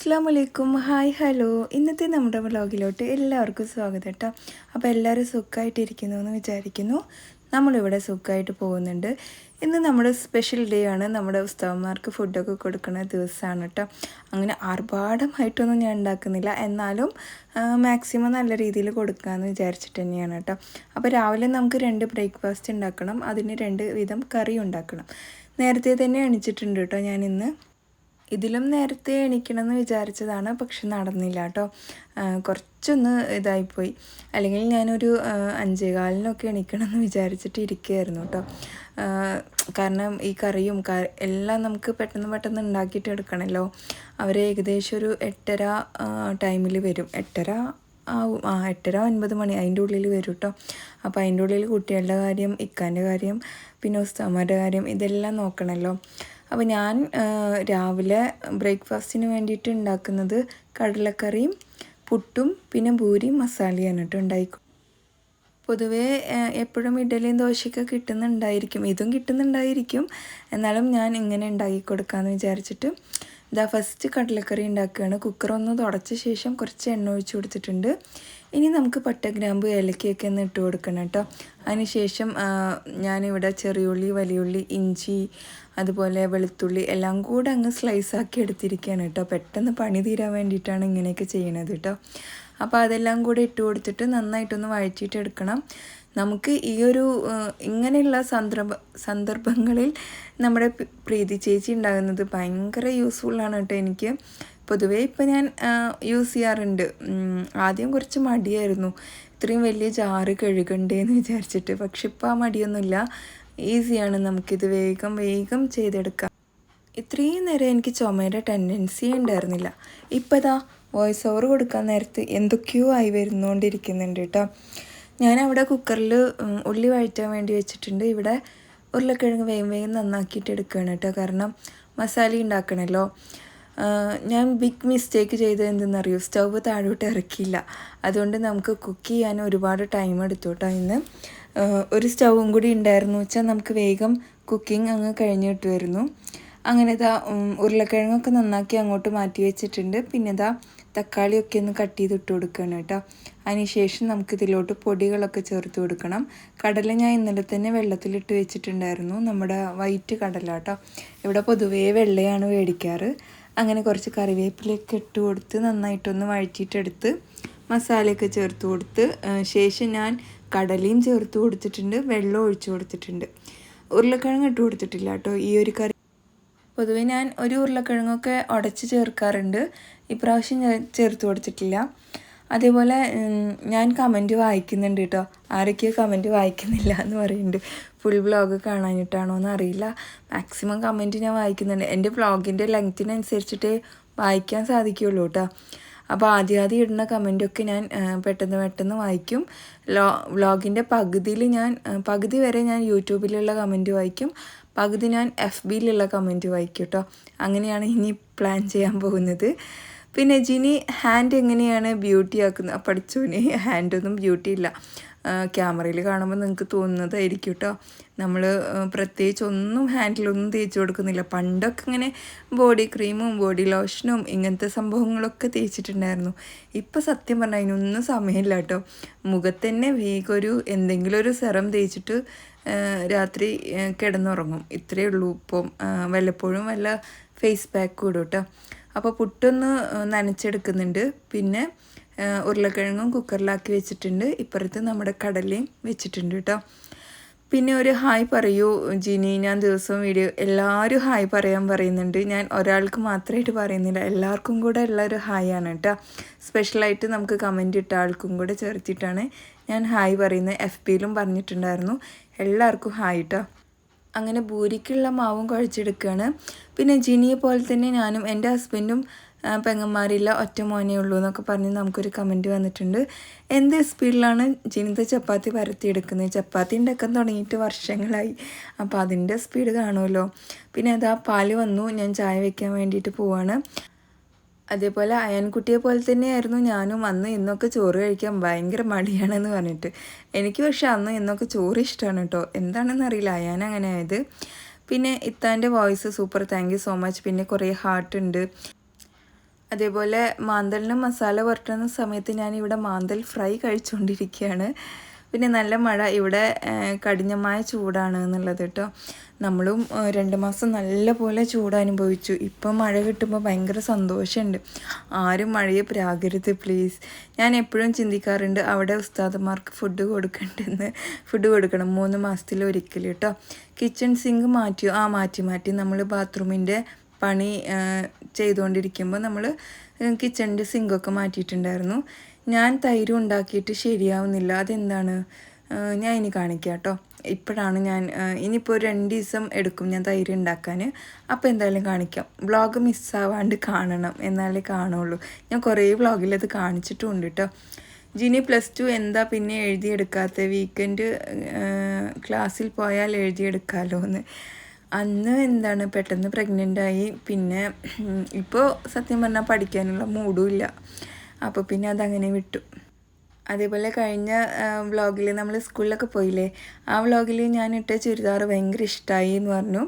അസ്സാം വലൈക്കും hi hello ഇന്നത്തെ നമ്മുടെ വ്ലോഗിലോട്ട് എല്ലാവർക്കും സ്വാഗതം കേട്ടോ. അപ്പോൾ എല്ലാവരും സുഖമായിട്ടിരിക്കുന്നു എന്ന് വിചാരിക്കുന്നു. നമ്മളിവിടെ സുഖമായിട്ട് പോകുന്നുണ്ട്. ഇന്ന് നമ്മുടെ സ്പെഷ്യൽ ഡേ ആണ്. നമ്മുടെ ഉസ്താവന്മാർക്ക് ഫുഡൊക്കെ കൊടുക്കുന്ന ദിവസമാണ് കേട്ടോ. അങ്ങനെ ആർഭാടമായിട്ടൊന്നും ഞാൻ ഉണ്ടാക്കുന്നില്ല. എന്നാലും മാക്സിമം നല്ല രീതിയിൽ കൊടുക്കാമെന്ന് വിചാരിച്ചിട്ട് തന്നെയാണ് കേട്ടോ. അപ്പോൾ രാവിലെ നമുക്ക് രണ്ട് ബ്രേക്ക്ഫാസ്റ്റ് ഉണ്ടാക്കണം. അതിന് രണ്ട് വിധം കറി ഉണ്ടാക്കണം. നേരത്തെ തന്നെ അണിച്ചിട്ടുണ്ട് കേട്ടോ ഞാൻ ഇന്ന് ഇതിലും നേരത്തെ എണീക്കണമെന്ന് വിചാരിച്ചതാണ് പക്ഷെ നടന്നില്ല കേട്ടോ. കുറച്ചൊന്ന് ഇതായിപ്പോയി. അല്ലെങ്കിൽ ഞാനൊരു അഞ്ചേകാലിനൊക്കെ എണീക്കണമെന്ന് വിചാരിച്ചിട്ട് ഇരിക്കുകയായിരുന്നു കേട്ടോ. കാരണം ഈ കറിയും എല്ലാം നമുക്ക് പെട്ടെന്ന് പെട്ടെന്ന് ഉണ്ടാക്കിയിട്ട് എടുക്കണമല്ലോ. അവർ ഏകദേശം ഒരു എട്ടര ടൈമിൽ വരും. എട്ടര ആവും. ആ എട്ടര ഒൻപത് മണി അതിന്റെ ഉള്ളിൽ വരും കേട്ടോ. അപ്പോൾ അതിന്റെ ഉള്ളിൽ കുട്ടികളുടെ കാര്യം ഇക്കാന്റെ കാര്യം പിന്നെ ഉസ്താമാരുടെ കാര്യം ഇതെല്ലാം നോക്കണമല്ലോ. അപ്പോൾ ഞാൻ രാവിലെ ബ്രേക്ക്ഫാസ്റ്റിന് വേണ്ടിയിട്ട് ഉണ്ടാക്കുന്നത് കടലക്കറിയും പുട്ടും പിന്നെ ഭൂരിയും മസാലയാണ് കേട്ടോ ഉണ്ടായിക്കും പൊതുവേ എപ്പോഴും ഇഡലിയും ദോശയൊക്കെ കിട്ടുന്നുണ്ടായിരിക്കും. ഇതും കിട്ടുന്നുണ്ടായിരിക്കും. എന്നാലും ഞാൻ ഇങ്ങനെ ഉണ്ടാക്കി കൊടുക്കാമെന്ന് വിചാരിച്ചിട്ട് ഇതാ ഫസ്റ്റ് കടലക്കറി ഉണ്ടാക്കുകയാണ് കുക്കറൊന്ന് തുടച്ച ശേഷം കുറച്ച് എണ്ണ ഒഴിച്ച് കൊടുത്തിട്ടുണ്ട്. ഇനി നമുക്ക് പട്ട ഗ്രാമ്പ് ഏലക്കയൊക്കെ ഒന്ന് ഇട്ട് കൊടുക്കണം കേട്ടോ അതിനുശേഷം ഞാനിവിടെ ചെറിയുള്ളി വലിയുള്ളി ഇഞ്ചി അതുപോലെ വെളുത്തുള്ളി എല്ലാം കൂടെ അങ്ങ് സ്ലൈസാക്കി എടുത്തിരിക്കുകയാണ് കേട്ടോ. പെട്ടെന്ന് പണി തീരാൻ വേണ്ടിയിട്ടാണ് ഇങ്ങനെയൊക്കെ ചെയ്യണത് കേട്ടോ. അപ്പോൾ അതെല്ലാം കൂടെ ഇട്ട് കൊടുത്തിട്ട് നന്നായിട്ടൊന്ന് വഴറ്റിയിട്ടെടുക്കണം നമുക്ക് ഈ ഒരു ഇങ്ങനെയുള്ള സന്ദർഭ സന്ദർഭങ്ങളിൽ നമ്മുടെ പ്രീതി ചേച്ചി ഉണ്ടാകുന്നത് ഭയങ്കര യൂസ്ഫുള്ളാണ് കേട്ടോ എനിക്ക്. പൊതുവേ ഇപ്പം ഞാൻ യൂസ് ചെയ്യാറുണ്ട്. ആദ്യം കുറച്ച് മടിയായിരുന്നു. ഇത്രയും വലിയ ജാറ് കഴുകണ്ടേന്ന് വിചാരിച്ചിട്ട്. പക്ഷെ ഇപ്പോൾ ആ മടിയൊന്നുമില്ല. ഈസിയാണ് നമുക്കിത് വേഗം വേഗം ചെയ്തെടുക്കാം. ഇത്രയും നേരം എനിക്ക് ചുമയുടെ ടെൻഡൻസി ഉണ്ടായിരുന്നില്ല. ഇപ്പതാ വോയിസ് ഓവർ കൊടുക്കാൻ നേരത്ത് എന്തൊക്കെയോ ആയി വരുന്നുകൊണ്ടിരിക്കുന്നുണ്ട് കേട്ടോ ഞാൻ അവിടെ കുക്കറിൽ ഉള്ളി വഴറ്റാൻ വേണ്ടി വെച്ചിട്ടുണ്ട്. ഇവിടെ ഉരുളക്കിഴങ്ങ് വേഗം വേഗം നന്നാക്കിയിട്ട് എടുക്കുകയാണ് കേട്ടോ കാരണം മസാല ഉണ്ടാക്കണമല്ലോ ഞാൻ ബിഗ് മിസ്റ്റേക്ക് ചെയ്തത് എന്തെന്നറിയോ? സ്റ്റൗവ് താഴോട്ട് ഇറക്കിയില്ല. അതുകൊണ്ട് നമുക്ക് കുക്ക് ചെയ്യാൻ ഒരുപാട് ടൈം എടുത്തു കേട്ടോ ഇന്ന്. ഒരു സ്റ്റൗവും കൂടി ഉണ്ടായിരുന്നു. വെച്ചാൽ നമുക്ക് വേഗം കുക്കിംഗ് അങ്ങ് കഴിഞ്ഞ് കിട്ടുമായിരുന്നു അങ്ങനെ ഇതാ ഉരുളക്കിഴങ്ങൊക്കെ നന്നാക്കി അങ്ങോട്ട് മാറ്റി വെച്ചിട്ടുണ്ട്. പിന്നെ ഇതാ തക്കാളിയൊക്കെ ഒന്ന് കട്ട് ചെയ്ത് ഇട്ട് കൊടുക്കണം കേട്ടോ. അതിനുശേഷം നമുക്ക് ഇതിലോട്ട് പൊടികളൊക്കെ ചേർത്ത് കൊടുക്കണം. കടല ഞാൻ ഇന്നലെ തന്നെ വെള്ളത്തിലിട്ട് വെച്ചിട്ടുണ്ടായിരുന്നു. നമ്മുടെ വൈറ്റ് കടല കേട്ടോ. ഇവിടെ പൊതുവേ വെള്ളയാണ് മേടിക്കാറ്. അങ്ങനെ കുറച്ച് കറിവേപ്പിലൊക്കെ ഇട്ട് കൊടുത്ത് നന്നായിട്ടൊന്ന് വഴറ്റിയിട്ടെടുത്ത് മസാലയൊക്കെ ചേർത്ത് കൊടുത്ത് ശേഷം ഞാൻ കടലയും ചേർത്ത് കൊടുത്തിട്ടുണ്ട് വെള്ളം ഒഴിച്ചു കൊടുത്തിട്ടുണ്ട്. ഉരുളക്കിഴങ്ങ് ഇട്ട് കൊടുത്തിട്ടില്ല കേട്ടോ. ഈ ഒരു കറി പൊതുവേ ഞാൻ ഒരു ഉരുളക്കിഴങ്ങൊക്കെ ഉടച്ച് ചേർക്കാറുണ്ട്. ഇപ്രാവശ്യം ഞാൻ ചേർത്ത് കൊടുത്തിട്ടില്ല. അതേപോലെ ഞാൻ കമന്റ് വായിക്കുന്നുണ്ട് കേട്ടോ. ആരൊക്കെയോ കമന്റ് വായിക്കുന്നില്ല എന്ന് പറയുന്നുണ്ട്. ഫുൾ വ്ളോഗ് കാണാനിട്ടാണോ എന്ന് അറിയില്ല. മാക്സിമം കമന്റ് ഞാൻ വായിക്കുന്നുണ്ട്. എന്റെ വ്ളോഗിന്റെ ലെങ്ത്തിനനുസരിച്ചിട്ടേ വായിക്കാൻ സാധിക്കുകയുള്ളൂ കേട്ടോ. അപ്പോൾ ആദ്യം ആദ്യം ഇടുന്ന കമന്റൊക്കെ ഞാൻ പെട്ടെന്ന് പെട്ടെന്ന് വായിക്കും. ലോ വ്ളോഗിന്റെ പകുതിയിൽ ഞാൻ പകുതി വരെ ഞാൻ യൂട്യൂബിലുള്ള കമന്റ് വായിക്കും. പകുതി ഞാൻ എഫ് ബിയിലുള്ള കമന്റ് വായിക്കും കേട്ടോ അങ്ങനെയാണ് ഇനി പ്ലാൻ ചെയ്യാൻ പോകുന്നത്. പിന്നെ ജിനി ഹാൻഡ് എങ്ങനെയാണ് ബ്യൂട്ടി ആക്കുന്നത് പഠിച്ചോനെ ഹാൻഡൊന്നും ബ്യൂട്ടി ഇല്ല. ക്യാമറയിൽ കാണുമ്പോൾ നിങ്ങൾക്ക് തോന്നുന്നതായിരിക്കും കേട്ടോ നമ്മൾ പ്രത്യേകിച്ച് ഒന്നും ഹാൻഡിലൊന്നും തേച്ച് കൊടുക്കുന്നില്ല. പണ്ടൊക്കെ ഇങ്ങനെ ബോഡി ക്രീമും ബോഡി ലോഷനും ഇങ്ങനത്തെ സംഭവങ്ങളൊക്കെ തേച്ചിട്ടുണ്ടായിരുന്നു. ഇപ്പം സത്യം പറഞ്ഞാൽ അതിനൊന്നും സമയമില്ല കേട്ടോ. മുഖത്തന്നെ വേഗം എന്തെങ്കിലും ഒരു സെറം തേച്ചിട്ട് രാത്രി കിടന്നുറങ്ങും. ഇത്രയേ ഉള്ളൂ. ഇപ്പം വല്ലപ്പോഴും വല്ല ഫേസ് പാക്ക് ഇടും കേട്ടോ. അപ്പോൾ പുട്ടൊന്ന് നനച്ചെടുക്കുന്നുണ്ട്. പിന്നെ ഉരുളക്കിഴങ്ങും കുക്കറിലാക്കി വെച്ചിട്ടുണ്ട്. ഇപ്പുറത്ത് നമ്മുടെ കടലയും വെച്ചിട്ടുണ്ട് കേട്ടോ. പിന്നെ ഒരു ഹായ് പറയൂ ജിനി. ഞാൻ ദിവസവും വീഡിയോ എല്ലാവരും ഹായ് പറയാൻ പറയുന്നുണ്ട്. ഞാൻ ഒരാൾക്ക് മാത്രമായിട്ട് പറയുന്നില്ല. എല്ലാവർക്കും കൂടെ ഉള്ള ഒരു ഹായ് ആണ് കേട്ടോ. സ്പെഷ്യലായിട്ട് നമുക്ക് കമന്റ് ഇട്ട ആൾക്കും കൂടെ ചേർത്തിട്ടാണ് ഞാൻ ഹായ് പറയുന്നത്. എഫ് പിയിലും പറഞ്ഞിട്ടുണ്ടായിരുന്നു. എല്ലാവർക്കും ഹായ് കേട്ടോ. അങ്ങനെ ഭൂരിക്കുള്ള മാവും കുഴച്ചെടുക്കുകയാണ്. പിന്നെ ജിനിയെ പോലെ തന്നെ ഞാനും എന്റെ ഹസ്ബൻഡും പെങ്ങന്മാരില്ല ഒറ്റ മോനേ ഉള്ളൂ എന്നൊക്കെ പറഞ്ഞ് നമുക്കൊരു കമന്റ് വന്നിട്ടുണ്ട്. എന്ത് സ്പീഡിലാണ് ജിനിത ചപ്പാത്തി പരത്തിയെടുക്കുന്നത്? ചപ്പാത്തി ഉണ്ടാക്കാൻ തുടങ്ങിയിട്ട് വർഷങ്ങളായി. അപ്പോൾ അതിന്റെ സ്പീഡ് കാണുമല്ലോ. പിന്നെ അതാ പാൽ വന്നു ഞാൻ ചായ വയ്ക്കാൻ വേണ്ടിയിട്ട് പോവാണ്. അതേപോലെ അയൻകുട്ടിയെ പോലെ തന്നെയായിരുന്നു ഞാനും. അന്ന് ഇന്നൊക്കെ ചോറ് കഴിക്കാൻ ഭയങ്കര മടിയാണെന്ന് പറഞ്ഞിട്ട്. എനിക്ക് പക്ഷെ അന്ന് ഇന്നൊക്കെ ചോറ് ഇഷ്ടമാണ് കേട്ടോ. എന്താണെന്ന് അറിയില്ല. അയാൻ അങ്ങനെ ആയത്. പിന്നെ ഇത്താന്റെ voice super thank you so much പിന്നെ കുറേ ഹാർട്ട് ഉണ്ട്. അതേപോലെ മാന്തലിന് മസാല പുരട്ടുന്ന സമയത്ത് ഞാൻ ഇവിടെ മാന്തൽ ഫ്രൈ കഴിച്ചുകൊണ്ടിരിക്കുകയാണ് പിന്നെ നല്ല മഴ ഇവിടെ കഠിനമായ ചൂടാണ് എന്നുള്ളത് കേട്ടോ. നമ്മളും രണ്ട് മാസം നല്ല പോലെ ചൂട് അനുഭവിച്ചു ഇപ്പം മഴ കിട്ടുമ്പോൾ ഭയങ്കര സന്തോഷമുണ്ട്. ആരും മഴയെ പ്രാകരുത് പ്ലീസ് ഞാൻ എപ്പോഴും ചിന്തിക്കാറുണ്ട് അവിടെ ഉസ്താദന്മാർക്ക് ഫുഡ് കൊടുക്കണ്ടെന്ന്. ഫുഡ് കൊടുക്കണം മൂന്ന് മാസത്തിൽ ഒരിക്കൽ കേട്ടോ. കിച്ചൺ സിങ്ക് മാറ്റിയോ? ആ മാറ്റി മാറ്റി. നമ്മൾ ബാത്റൂമിന്റെ പണി ചെയ്തുകൊണ്ടിരിക്കുമ്പോൾ നമ്മൾ കിച്ചണിന്റെ സിങ്കൊക്കെ മാറ്റിയിട്ടുണ്ടായിരുന്നു. ഞാൻ തൈര് ഉണ്ടാക്കിയിട്ട് ശരിയാവുന്നില്ല. അതെന്താണ്? ഞാൻ ഇനി കാണിക്കാം കേട്ടോ. ഇപ്പോഴാണ് ഞാൻ ഇനിയിപ്പോൾ രണ്ട് ദിവസം എടുക്കും ഞാൻ തൈര് ഉണ്ടാക്കാൻ അപ്പോൾ എന്തായാലും കാണിക്കാം. വ്ളോഗ് മിസ്സാവാണ്ട് കാണണം എന്നാലേ കാണുള്ളൂ. ഞാൻ കുറേ വ്ളോഗിൽ അത് കാണിച്ചിട്ടുണ്ട് കേട്ടോ. ജിനി പ്ലസ് ടു എന്താ പിന്നെ എഴുതിയെടുക്കാത്ത? വീക്കെൻഡ് ക്ലാസ്സിൽ പോയാൽ എഴുതിയെടുക്കാമല്ലോ എന്ന് അന്ന് എന്താണ് പെട്ടെന്ന് പ്രഗ്നന്റ് ആയി. പിന്നെ ഇപ്പോൾ സത്യം പറഞ്ഞാൽ പഠിക്കാനുള്ള മൂഡും ഇല്ല. അപ്പോൾ പിന്നെ അതങ്ങനെ വിട്ടു. അതേപോലെ കഴിഞ്ഞ വ്ളോഗിൽ നമ്മൾ സ്കൂളിലൊക്കെ പോയില്ലേ? ആ വ്ളോഗിൽ ഞാൻ ഇട്ട ചുരിദാർ ഭയങ്കര ഇഷ്ടമായി എന്ന് പറഞ്ഞു.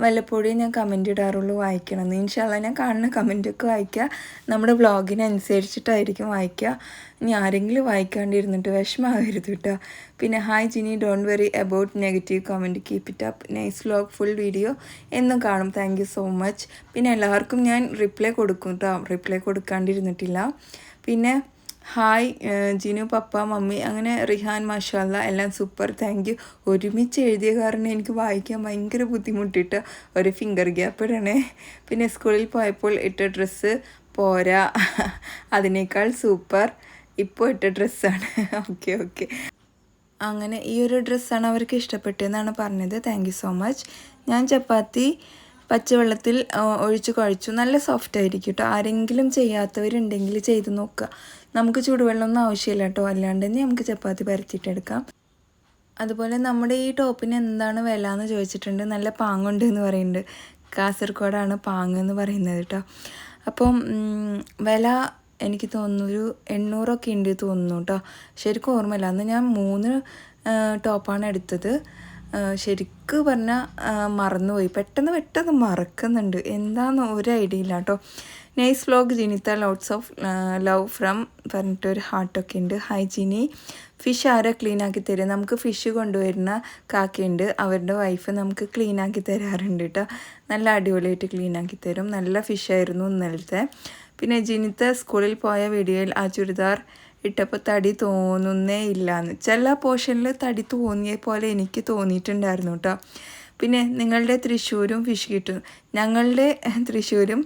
വല്ലപ്പോഴും ഞാൻ കമന്റ് ഇടാറുള്ളൂ വായിക്കണം. ഇൻഷാല്ല ഞാൻ കാണുന്ന കമന്റൊക്കെ വായിക്കുക. നമ്മുടെ വ്ളോഗിനനുസരിച്ചിട്ടായിരിക്കും വായിക്കുക. ഇനി ആരെങ്കിലും വായിക്കാണ്ടിരുന്നിട്ട് വിഷമമാകരുത് കേട്ടോ. പിന്നെ hi Jini don't worry about negative comment keep it up nice vlog full video എന്നും കാണും. താങ്ക് സോ മച്ച് പിന്നെ എല്ലാവർക്കും ഞാൻ റിപ്ലൈ കൊടുക്കും കേട്ടോ. റിപ്ലൈ കൊടുക്കാണ്ടിരുന്നിട്ടില്ല. പിന്നെ ഹായ് ജിനു പപ്പ മമ്മി അങ്ങനെ റിഹാൻ മാഷാല്ല എല്ലാം സൂപ്പർ താങ്ക് യു ഒരുമിച്ച് എഴുതിയ കാരണം എനിക്ക് വായിക്കാൻ ഭയങ്കര ബുദ്ധിമുട്ടിട്ട് ഒരു ഫിംഗർ ഗ്യാപ്പ് ഇടണേ. പിന്നെ സ്കൂളിൽ പോയപ്പോൾ ഇട്ട ഡ്രസ്സ് പോരാ. അതിനേക്കാൾ സൂപ്പർ ഇപ്പോൾ ഇട്ട ഡ്രസ്സാണ് ഓക്കെ ഓക്കെ അങ്ങനെ ഈ ഒരു ഡ്രസ്സാണ് അവർക്ക് ഇഷ്ടപ്പെട്ടതെന്നാണ് പറഞ്ഞത്. താങ്ക് സോ മച്ച് ഞാൻ ചപ്പാത്തി പച്ചവെള്ളത്തിൽ ഒഴിച്ച് കഴിച്ചു. നല്ല സോഫ്റ്റ് ആയിരിക്കും കേട്ടോ. ആരെങ്കിലും ചെയ്യാത്തവരുണ്ടെങ്കിൽ ചെയ്ത് നോക്കുക. നമുക്ക് ചൂടുവെള്ളമൊന്നും ആവശ്യമില്ല കേട്ടോ. അല്ലാണ്ട് തന്നെ നമുക്ക് ചപ്പാത്തി പരത്തിയിട്ടെടുക്കാം. അതുപോലെ നമ്മുടെ ഈ ടോപ്പിന് എന്താണ് വില എന്ന് ചോദിച്ചിട്ടുണ്ട്. നല്ല പാങ്ങുണ്ട് എന്ന് പറയുന്നുണ്ട്. കാസർഗോഡാണ് പാങ് എന്ന് പറയുന്നത് കേട്ടോ. അപ്പം വില എനിക്ക് തോന്നുന്നു ഒരു എണ്ണൂറൊക്കെ ഉണ്ട് തോന്നുന്നു കേട്ടോ. ശരിക്കും ഓർമ്മയില്ല. അന്ന് ഞാൻ മൂന്ന് ടോപ്പാണ് എടുത്തത്. ശരിക്ക് പറഞ്ഞാൽ മറന്നുപോയി. പെട്ടെന്ന് പെട്ടെന്ന് മറക്കുന്നുണ്ട്. എന്താണെന്ന് ഒരു ഐഡിയ ഇല്ല കേട്ടോ. നൈസ് വ്ലോഗ് ജിനിത്ത ലോട്ട്സ് ഓഫ് ലവ് ഫ്രം പറഞ്ഞിട്ട് ഒരു ഹാർട്ടൊക്കെ ഉണ്ട് ഹൈ ജിനി. ഫിഷ് ആരാ ക്ലീൻ ആക്കി തരും നമുക്ക് ഫിഷ് കൊണ്ടുവരുന്ന കാക്കയുണ്ട്. അവരുടെ വൈഫ് നമുക്ക് ക്ലീൻ ആക്കി തരാറുണ്ട് കേട്ടോ. നല്ല അടിപൊളിയായിട്ട് ക്ലീൻ ആക്കി തരും. നല്ല ഫിഷായിരുന്നു ഇന്നലത്തെ. പിന്നെ ജിനിത്ത സ്കൂളിൽ പോയ വീഡിയോയിൽ ആ ചുരിദാർ ഇട്ടപ്പോൾ തടി തോന്നുന്നേ ഇല്ലയെന്ന് ചില പോർഷനിൽ തടി തോന്നിയ പോലെ എനിക്ക് തോന്നിയിട്ടുണ്ടായിരുന്നു കേട്ടോ. പിന്നെ നിങ്ങളുടെ തൃശ്ശൂരും ഫിഷ് കിട്ടും. ഞങ്ങളുടെ തൃശ്ശൂരും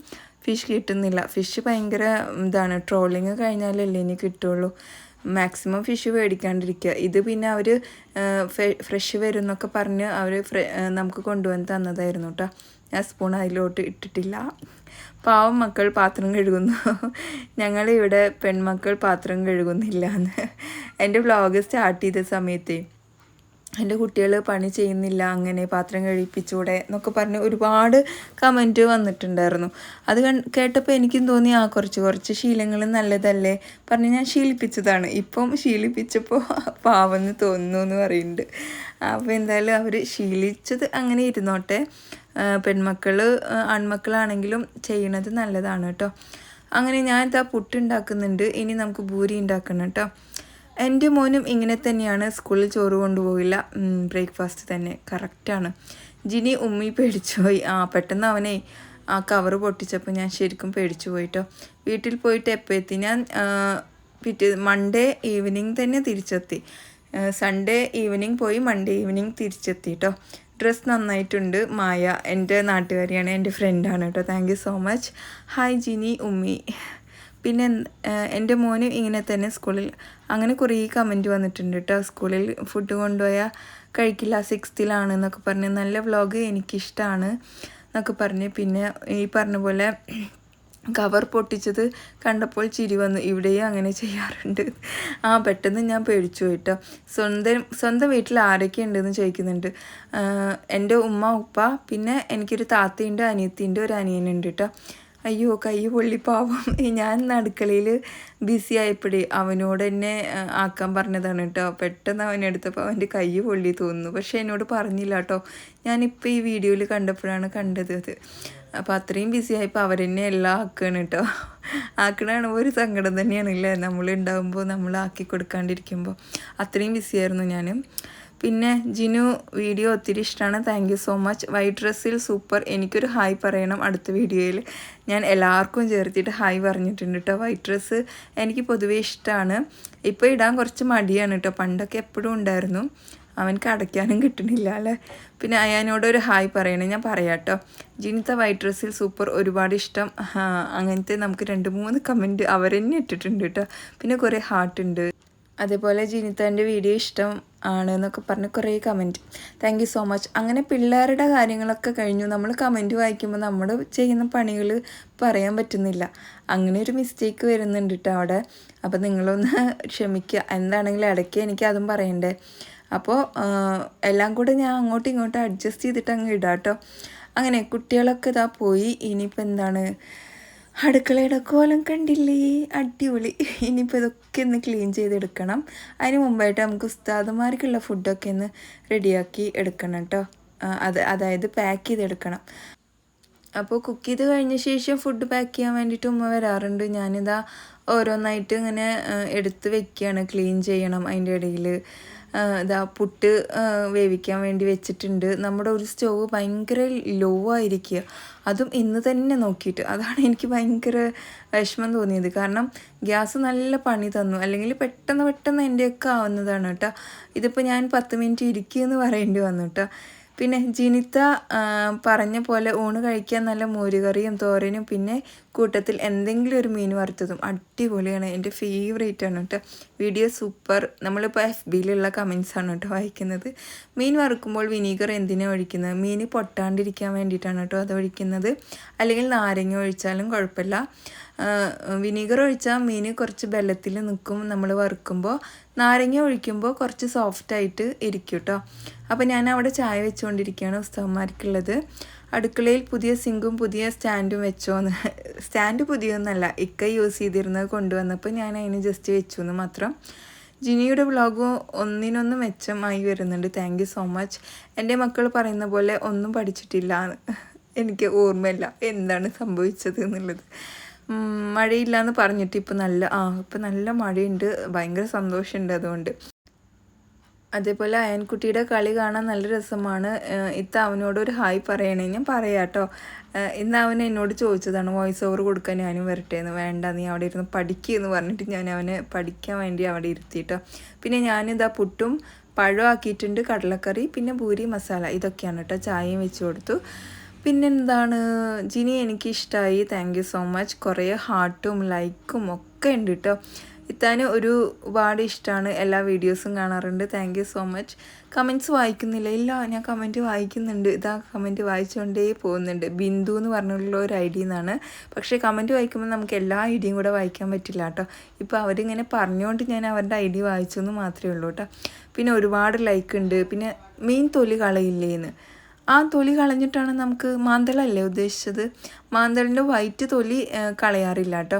ഫിഷ് കിട്ടുന്നില്ല. ഫിഷ് ഭയങ്കര ഇതാണ്. ട്രോളിങ് കഴിഞ്ഞാലല്ലേ ഇനി കിട്ടുള്ളൂ. മാക്സിമം ഫിഷ് മേടിക്കാണ്ടിരിക്കുക. ഇത് പിന്നെ അവർ ഫ്രഷ് വരും എന്നൊക്കെ പറഞ്ഞ് അവർ നമുക്ക് കൊണ്ടുവന്ന് തന്നതായിരുന്നു കേട്ടോ ഞാൻ സ്പൂൺ അതിലോട്ട് ഇട്ടിട്ടില്ല. പാവം മക്കൾ പാത്രം കഴുകുന്നു. ഞങ്ങളിവിടെ പെൺമക്കൾ പാത്രം കഴുകുന്നില്ല എന്ന് എന്റെ വ്ളോഗ് സ്റ്റാർട്ട് ചെയ്ത സമയത്ത് എന്റെ കുട്ടികൾ പണി ചെയ്യുന്നില്ല അങ്ങനെ പാത്രം കഴിപ്പിച്ചൂടെ എന്നൊക്കെ പറഞ്ഞ് ഒരുപാട് കമന്റ് വന്നിട്ടുണ്ടായിരുന്നു. അത് കേട്ടപ്പോൾ എനിക്കും തോന്നി ആ കുറച്ച് കുറച്ച് ശീലങ്ങൾ നല്ലതല്ലേ? പറഞ്ഞ് ഞാൻ ശീലിപ്പിച്ചതാണ്. ഇപ്പം ശീലിപ്പിച്ചപ്പോൾ പാവെന്ന് തോന്നുന്നു എന്ന് പറയുന്നുണ്ട്. അപ്പോൾ എന്തായാലും അവർ ശീലിച്ചത് അങ്ങനെ ഇരുന്നോട്ടെ. പെൺമക്കൾ ആൺമക്കളാണെങ്കിലും ചെയ്യണത് നല്ലതാണ് കേട്ടോ. അങ്ങനെ ഞാൻ ഇതാ പുട്ടുണ്ടാക്കുന്നുണ്ട് ഇനി നമുക്ക് ഭൂരി ഉണ്ടാക്കണം കേട്ടോ. എന്റെ മോനും ഇങ്ങനെ തന്നെയാണ് സ്കൂളിൽ ചോറ് കൊണ്ടുപോകില്ല. ബ്രേക്ക്ഫാസ്റ്റ് തന്നെ. കറക്റ്റാണ് ജിനി ഉമ്മി പേടിച്ചു പോയി. ആ പെട്ടെന്ന് അവനെ ആ കവർ പൊട്ടിച്ചപ്പോൾ ഞാൻ ശരിക്കും പേടിച്ചു പോയിട്ടോ. വീട്ടിൽ പോയിട്ട് എപ്പോഴെത്തി? ഞാൻ പിറ്റേ മൺഡേ ഈവനിങ് തന്നെ തിരിച്ചെത്തി. സൺഡേ ഈവനിങ് പോയി മൺഡേ ഈവനിങ് തിരിച്ചെത്തി കേട്ടോ ഡ്രസ്സ് നന്നായിട്ടുണ്ട്. മായ എന്റെ നാട്ടുകാരിയാണ് എന്റെ ഫ്രണ്ടാണ് കേട്ടോ. Thank you so much hi Jini ഉമ്മി. പിന്നെ എന്റെ മോന് ഇങ്ങനെ തന്നെ സ്കൂളിൽ അങ്ങനെ കുറേ കമന്റ് വന്നിട്ടുണ്ട് കേട്ടോ. സ്കൂളിൽ ഫുഡ് കൊണ്ടുപോയാൽ കഴിക്കില്ല സിക്സ്ത്തിലാണ് എന്നൊക്കെ പറഞ്ഞ് നല്ല വ്ളോഗ് എനിക്കിഷ്ടമാണ് എന്നൊക്കെ പറഞ്ഞ് പിന്നെ ഈ പറഞ്ഞ പോലെ കവർ പൊട്ടിച്ചത് കണ്ടപ്പോൾ ചിരി വന്നു. ഇവിടെയും അങ്ങനെ ചെയ്യാറുണ്ട്. ആ പെട്ടെന്ന് ഞാൻ പേടിച്ചു കേട്ടോ. സ്വന്തം സ്വന്തം വീട്ടിൽ ആരൊക്കെ ഉണ്ടെന്ന് ചോദിക്കുന്നുണ്ട്. എന്റെ ഉമ്മ ഉപ്പ പിന്നെ എനിക്കൊരു താത്തയുണ്ട് അനിയത്തിന്റെ ഒരു അനിയനുണ്ട് കേട്ടോ. അയ്യോ കൈ പൊള്ളി ഞാൻ അടുക്കളയിൽ ബിസി ആയപ്പോഴേ അവനോട് എന്നെ ആക്കാൻ പറഞ്ഞതാണ് കേട്ടോ. പെട്ടെന്ന് അവനെടുത്തപ്പോൾ അവന്റെ കൈ പൊള്ളി തോന്നുന്നു. പക്ഷേ എന്നോട് പറഞ്ഞില്ല കേട്ടോ. ഞാനിപ്പോൾ ഈ വീഡിയോയിൽ കണ്ടപ്പോഴാണ് കണ്ടത് അത്. അപ്പോൾ അത്രയും ബിസി ആയപ്പോൾ അവരെന്നെ എല്ലാം ആക്കുകയാണ് കേട്ടോ. ആക്കണാണ് ഒരു സങ്കടം തന്നെയാണ് ഇല്ലേ നമ്മൾ ഉണ്ടാകുമ്പോൾ നമ്മൾ ആക്കി കൊടുക്കാണ്ടിരിക്കുമ്പോൾ അത്രയും ബിസിയായിരുന്നു ഞാൻ പിന്നെ ജിനു വീഡിയോ ഒത്തിരി ഇഷ്ടമാണ് thank you so much white ഡ്രസ്സിൽ സൂപ്പർ എനിക്കൊരു ഹായ് പറയണം അടുത്ത വീഡിയോയിൽ. ഞാൻ എല്ലാവർക്കും ചേർത്തിട്ട് ഹായ് പറഞ്ഞിട്ടുണ്ട് കേട്ടോ വൈറ്റ് ഡ്രസ്സ് എനിക്ക് പൊതുവേ ഇഷ്ടമാണ് ഇപ്പോൾ ഇടാൻ കുറച്ച് മടിയാണ് കേട്ടോ പണ്ടൊക്കെ എപ്പോഴും ഉണ്ടായിരുന്നു. അവനക്ക് അടയ്ക്കാനും കിട്ടണില്ല അല്ലേ? പിന്നെ അയാനോട് ഒരു ഹായ് പറയണേ. ഞാൻ പറയാം കേട്ടോ ജിനിത്ത വൈറ്റ് ഡ്രസ്സിൽ സൂപ്പർ ഒരുപാട് ഇഷ്ടം. അങ്ങനത്തെ നമുക്ക് രണ്ട് മൂന്ന് കമന്റ് അവരെന്നെ ഇട്ടിട്ടുണ്ട് കേട്ടോ പിന്നെ കുറേ ഹാർട്ട് ഉണ്ട്. അതേപോലെ ജിനിത്താന്റെ വീഡിയോ ഇഷ്ടം. ആണ് എന്നൊക്കെ പറഞ്ഞ് കുറേ comment thank you so much അങ്ങനെ പിള്ളേരുടെ കാര്യങ്ങളൊക്കെ കഴിഞ്ഞു. നമ്മൾ കമന്റ് വായിക്കുമ്പോൾ നമ്മൾ ചെയ്യുന്ന പണികൾ പറയാൻ പറ്റുന്നില്ല. അങ്ങനെ ഒരു മിസ്റ്റേക്ക് വരുന്നുണ്ട് കേട്ടോ അവിടെ. അപ്പോൾ നിങ്ങളൊന്ന് ക്ഷമിക്കുക എന്താണെങ്കിലും ഇടയ്ക്ക് എനിക്ക് അതും പറയണ്ടേ. അപ്പോൾ എല്ലാം കൂടെ ഞാൻ അങ്ങോട്ടും ഇങ്ങോട്ടും അഡ്ജസ്റ്റ് ചെയ്തിട്ട് അങ്ങ് ഇടാം കേട്ടോ അങ്ങനെ കുട്ടികളൊക്കെ ഇതാ പോയി. ഇനിയിപ്പോൾ എന്താണ്? അടുക്കളയുടെ കോലം കണ്ടില്ലേ? അടിപൊളി. ഇനിയിപ്പോൾ ഇതൊക്കെ ഒന്ന് ക്ലീൻ ചെയ്തെടുക്കണം. അതിന് മുമ്പായിട്ട് നമുക്ക് ഉസ്താദുമാർക്കുള്ള ഫുഡൊക്കെ ഒന്ന് റെഡിയാക്കി എടുക്കണം കേട്ടോ അത് അതായത് പാക്ക് ചെയ്തെടുക്കണം. അപ്പോൾ കുക്ക് ചെയ്ത് കഴിഞ്ഞ ശേഷം ഫുഡ് പാക്ക് ചെയ്യാൻ വേണ്ടിയിട്ട് ഉമ്മ വരാറുണ്ട്. ഞാനിതാ ഓരോന്നായിട്ട് ഇങ്ങനെ എടുത്ത് വെക്കുകയാണ് ക്ലീൻ ചെയ്യണം അതിന്റെ ഇടയിൽ ഇതാ പുട്ട് വേവിക്കാൻ വേണ്ടി വെച്ചിട്ടുണ്ട്. നമ്മുടെ ഒരു സ്റ്റോവ് ഭയങ്കര ലോ ആയിരിക്കുക. അതും ഇന്ന് തന്നെ നോക്കിയിട്ട്. അതാണ് എനിക്ക് ഭയങ്കര വിഷമം തോന്നിയത്. കാരണം ഗ്യാസ് നല്ല പണി തന്നു. അല്ലെങ്കിൽ പെട്ടെന്ന് പെട്ടെന്ന് എന്റെയൊക്കെ ആവുന്നതാണ് കേട്ടോ. ഇതിപ്പോൾ ഞാൻ പത്ത് മിനിറ്റ് ഇരിക്കുമെന്ന് പറയേണ്ടി വന്നു കേട്ടോ. പിന്നെ ജിനിത്ത പറഞ്ഞ പോലെ ഊണ് കഴിക്കാൻ നല്ല മോരുകറിയും തോരനും പിന്നെ കൂട്ടത്തിൽ എന്തെങ്കിലും ഒരു മീൻ വറുത്തതും അടിപൊളിയാണ്. എന്റെ ഫേവറേറ്റ് ആണ് കേട്ടോ. വീഡിയോ സൂപ്പർ നമ്മളിപ്പോൾ എഫ് ബിയിലുള്ള കമൻസ് ആണ് കേട്ടോ വായിക്കുന്നത്. മീൻ വറുക്കുമ്പോൾ വിനീഗർ എന്തിനാണ് ഒഴിക്കുന്നത്? മീൻ പൊട്ടാണ്ടിരിക്കാൻ വേണ്ടിയിട്ടാണ് കേട്ടോ അത് ഒഴിക്കുന്നത്. അല്ലെങ്കിൽ നാരങ്ങ ഒഴിച്ചാലും കുഴപ്പമില്ല. വിനീഗർ ഒഴിച്ചാൽ മീൻ കുറച്ച് ബലത്തിൽ നിൽക്കും നമ്മൾ വറുക്കുമ്പോൾ നാരങ്ങ ഒഴിക്കുമ്പോൾ കുറച്ച് സോഫ്റ്റായിട്ട് ഇരിക്കും കേട്ടോ അപ്പോൾ ഞാൻ അവിടെ ചായ വെച്ചുകൊണ്ടിരിക്കുകയാണ് ഉസ്താവന്മാർക്കുള്ളത് അടുക്കളയിൽ പുതിയ സിങ്കും പുതിയ സ്റ്റാൻഡും വെച്ചോന്ന്. സ്റ്റാൻഡ് പുതിയൊന്നല്ല ഇക്ക യൂസ് ചെയ്തിരുന്നത് കൊണ്ടുവന്നപ്പോൾ ഞാൻ അതിന് ജസ്റ്റ് വെച്ചു എന്ന് മാത്രം. ജിനിയുടെ വ്ളോഗ് ഒന്നിനൊന്ന് മെച്ചമായി വരുന്നുണ്ട്. താങ്ക് യു സോ മച്ച് എന്റെ മക്കൾ പറയുന്ന പോലെ ഒന്നും പഠിച്ചിട്ടില്ല എനിക്ക് ഓർമ്മയില്ല. എന്താണ് സംഭവിച്ചത് എന്നുള്ളത്. മഴയില്ല എന്ന് പറഞ്ഞിട്ട് ഇപ്പം നല്ല ആ ഇപ്പം നല്ല മഴയുണ്ട്. ഭയങ്കര സന്തോഷമുണ്ട് അതുകൊണ്ട്. അതേപോലെ അയൻകുട്ടിയുടെ കളി കാണാൻ നല്ല രസമാണ്. ഇത്ത അവനോട് ഒരു ഹായ് പറയണേ. ഞാൻ പറയാം കേട്ടോ ഇന്ന് അവൻ എന്നോട് ചോദിച്ചതാണ് വോയിസ് ഓവർ കൊടുക്കാൻ ഞാനും വരട്ടെ എന്ന് വേണ്ട നീ അവിടെ ഇരുന്ന് പഠിക്കുക എന്ന് പറഞ്ഞിട്ട് ഞാൻ അവനെ പഠിക്കാൻ വേണ്ടി അവിടെ ഇരുത്തിയിട്ടോ പിന്നെ ഞാനിതാ പുട്ടും പഴമാക്കിയിട്ടുണ്ട് കടലക്കറി പിന്നെ പൂരി മസാല. ഇതൊക്കെയാണ് കേട്ടോ. ചായയും വെച്ച് കൊടുത്തു. പിന്നെന്താണ്? ജിനി എനിക്കിഷ്ടമായി താങ്ക് യു സോ മച്ച് കുറേ ഹാർട്ടും ലൈക്കും ഒക്കെ ഉണ്ട് കേട്ടോ ഇത്താന് ഒരുപാട് ഇഷ്ടമാണ് എല്ലാ വീഡിയോസും കാണാറുണ്ട്. Thank you so much comments വായിക്കുന്നില്ല. ഇല്ല ഞാൻ കമന്റ് വായിക്കുന്നുണ്ട്. ഇതാ കമന്റ് വായിച്ചുകൊണ്ടേ പോകുന്നുണ്ട്. ബിന്ദു എന്ന് പറഞ്ഞുള്ള ഒരു ഐ ഡി എന്നാണ് പക്ഷേ കമന്റ് വായിക്കുമ്പോൾ നമുക്ക് എല്ലാ ഐ ഡിയും കൂടെ വായിക്കാൻ പറ്റില്ല കേട്ടോ ഇപ്പോൾ അവരിങ്ങനെ പറഞ്ഞുകൊണ്ട് ഞാൻ അവരുടെ ഐ ഡി വായിച്ചു എന്ന് മാത്രമേ ഉള്ളൂ കേട്ടോ പിന്നെ ഒരുപാട് ലൈക്ക് ഉണ്ട് പിന്നെ മെയിൻ തൊലി കളയില്ലേന്ന്. ആ തൊലി കളഞ്ഞിട്ടാണ് നമുക്ക് മാന്തളല്ലേ ഉദ്ദേശിച്ചത്? മാന്തളിന്റെ വൈറ്റ് തൊലി കളയാറില്ല കേട്ടോ.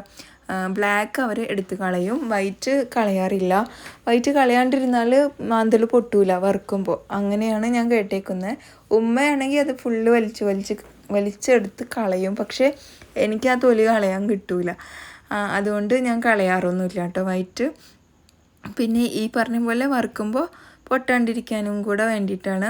ബ്ലാക്ക് അവർ എടുത്ത് കളയും. വൈറ്റ് കളയാറില്ല. വൈറ്റ് കളയാണ്ടിരുന്നാൽ മാന്തൽ പൊട്ടൂല വറുക്കുമ്പോൾ അങ്ങനെയാണ് ഞാൻ കേട്ടേക്കുന്നത് ഉമ്മയാണെങ്കിൽ അത് ഫുള്ള് വലിച്ച് വലിച്ച് വലിച്ചെടുത്ത് കളയും. പക്ഷേ എനിക്ക് ആ തൊലി കളയാൻ കിട്ടൂല. അതുകൊണ്ട് ഞാൻ കളയാറൊന്നുമില്ല കേട്ടോ വൈറ്റ് പിന്നെ ഈ പറഞ്ഞ പോലെ വറുക്കുമ്പോൾ പൊട്ടാണ്ടിരിക്കാനും കൂടെ വേണ്ടിയിട്ടാണ്.